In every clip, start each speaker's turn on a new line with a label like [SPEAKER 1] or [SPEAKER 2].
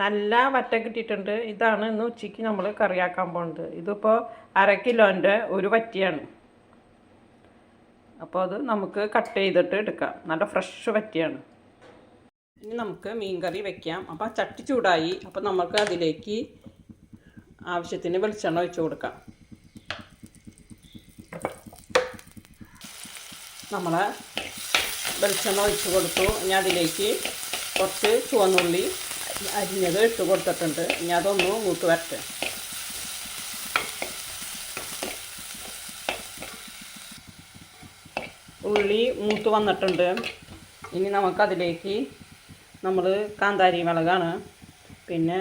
[SPEAKER 1] നല്ല വറ്റ കിട്ടിയിട്ടുണ്ട്. ഇതാണ് ഇന്ന് ഉച്ചയ്ക്ക് നമ്മൾ കറിയാക്കാൻ പോകുന്നത് ഇതിപ്പോൾ അര കിലോന്റെ ഒരു വറ്റിയാണ്. അപ്പോൾ അത് നമുക്ക് കട്ട് ചെയ്തിട്ട് എടുക്കാം. നല്ല ഫ്രഷ് വറ്റിയാണ്. ഇനി നമുക്ക് മീൻ കറി വെക്കാം അപ്പോൾ ചട്ടി ചൂടായി. അപ്പോൾ നമുക്ക് അതിലേക്ക് ആവശ്യത്തിന് വെളിച്ചെണ്ണ ഒഴിച്ചു കൊടുക്കാം. നമ്മൾ വെളിച്ചെണ്ണ ഒഴിച്ചു കൊടുത്തു. ഇനി അതിലേക്ക് കുറച്ച് ചുവന്നുള്ളി അരിഞ്ഞത് ഇട്ട് കൊടുത്തിട്ടുണ്ട്. ഇനി അതൊന്ന് മൂത്ത് വരട്ടെ. ഉള്ളി മൂത്ത് വന്നിട്ടുണ്ട്. ഇനി നമുക്കതിലേക്ക് നമ്മൾ കാന്താരി മുളകാണ്. പിന്നെ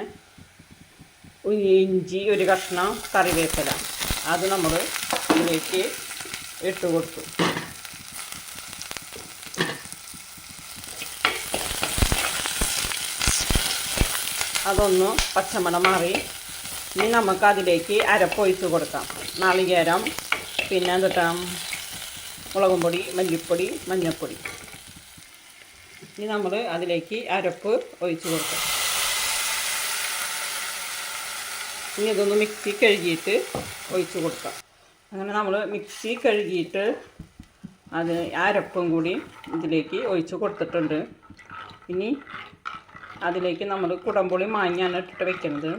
[SPEAKER 1] ഇഞ്ചി ഒരു കഷ്ണം കറിവേപ്പില. അത് നമ്മൾ ഇതിലേക്ക് ഇട്ട് കൊടുത്തു. അതൊന്ന് പച്ചമണം മാറി. ഇനി നമുക്ക് അതിലേക്ക് അരപ്പൊഴിച്ച് കൊടുക്കാം. നാളികേരം പിന്നെ എന്തിട്ടാ? മുളകും പൊടി മല്ലിപ്പൊടി മഞ്ഞൾപ്പൊടി. ഇനി നമ്മൾ അതിലേക്ക് അരപ്പ് ഒഴിച്ച് കൊടുക്കാം. ഇനി ഇതൊന്ന് മിക്സി കഴുകിയിട്ട് ഒഴിച്ച് കൊടുക്കാം. അങ്ങനെ നമ്മൾ മിക്സി കഴുകിയിട്ട് അത് അരപ്പും കൂടി ഇതിലേക്ക് ഒഴിച്ച് കൊടുത്തിട്ടുണ്ട്. ഇനി അതിലേക്ക് നമ്മൾ കുടംപുളി മാങ്ങിയാണ് ഇട്ടിട്ട് വെക്കുന്നത്.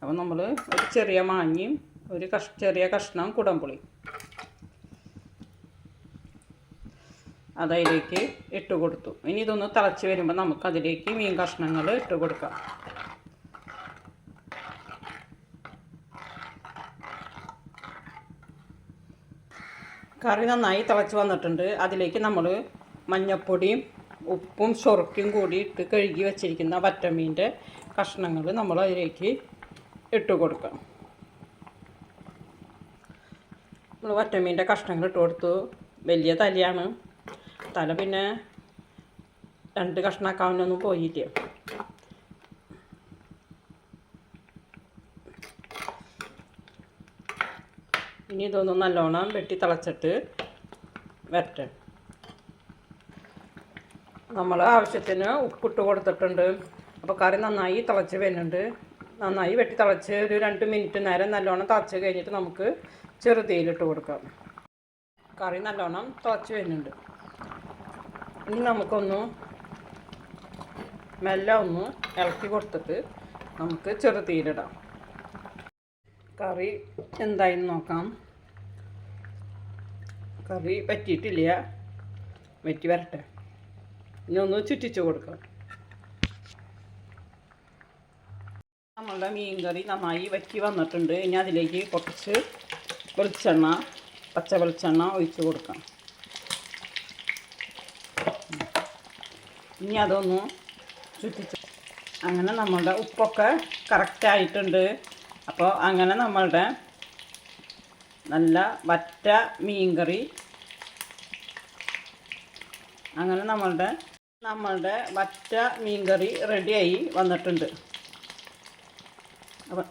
[SPEAKER 1] അപ്പോൾ നമ്മൾ ഒരു ചെറിയ മാങ്ങിയും ഒരു കഷ് ചെറിയ കഷ്ണം കുടംപുളി. അതതിലേക്ക് ഇട്ട് കൊടുത്തു. ഇനി ഇതൊന്ന് തിളച്ച് വരുമ്പോൾ നമുക്ക് അതിലേക്ക് മീൻ കഷ്ണങ്ങൾ ഇട്ട് കൊടുക്കാം. കറി നന്നായി തിളച്ച് വന്നിട്ടുണ്ട്. അതിലേക്ക് നമ്മൾ മഞ്ഞപ്പൊടിയും ഉപ്പും ചൊറുക്കും കൂടി ഇട്ട് കഴുകി വെച്ചിരിക്കുന്ന വറ്റമീന്റെ കഷ്ണങ്ങൾ നമ്മൾ അതിലേക്ക് ഇട്ട് കൊടുക്കാം നമ്മൾ വറ്റമീന്റെ കഷ്ണങ്ങൾ ഇട്ട് കൊടുത്തു. വലിയ തലയാണ്. തല പിന്നെ രണ്ട് കഷ്ണാക്കാവുന്നൊന്നും പോയില്ല. ഇനി ഇതൊന്ന് നല്ലോണം വെട്ടി തിളച്ചിട്ട് വരട്ടെ. നമ്മൾ ആവശ്യത്തിന് ഉപ്പിട്ട് കൊടുത്തിട്ടുണ്ട്. അപ്പോൾ കറി നന്നായി തിളച്ച് വരുന്നുണ്ട്. നന്നായി വെട്ടി തിളച്ച് ഒരു രണ്ട് മിനിറ്റ് നേരം നല്ലോണം തിളച്ച് കഴിഞ്ഞിട്ട് നമുക്ക് ചെറുതീയിലിട്ട് കൊടുക്കാം. കറി നല്ലോണം തിളച്ച് വരുന്നുണ്ട്. ഇനി നമുക്കൊന്ന് മെല്ലെ ഒന്ന് ഇളക്കി കൊടുത്തിട്ട് നമുക്ക് ചെറുതീയിലിടാം. കറി എന്തായെന്ന് നോക്കാം. കറി പറ്റിയിട്ടില്ല. വെറ്റി വരട്ടെ. ഇനി ഒന്ന് ചുറ്റിച്ച് കൊടുക്കാം നമ്മളുടെ മീൻ കറി നന്നായി വറ്റി വന്നിട്ടുണ്ട്. ഇനി അതിലേക്ക് കുറച്ച് വെളിച്ചെണ്ണ പച്ച വെളിച്ചെണ്ണ ഒഴിച്ച് കൊടുക്കാം ഇനി അതൊന്ന് ചുറ്റിച്ച് അങ്ങനെ നമ്മളുടെ ഉപ്പൊക്കെ കറക്റ്റായിട്ടുണ്ട് അപ്പോൾ അങ്ങനെ നമ്മളുടെ നല്ല വറ്റ മീൻകറി. അങ്ങനെ നമ്മളുടെ നമ്മളുടെ വറ്റ മീൻകറി റെഡിയായി വന്നിട്ടുണ്ട്. അപ്പം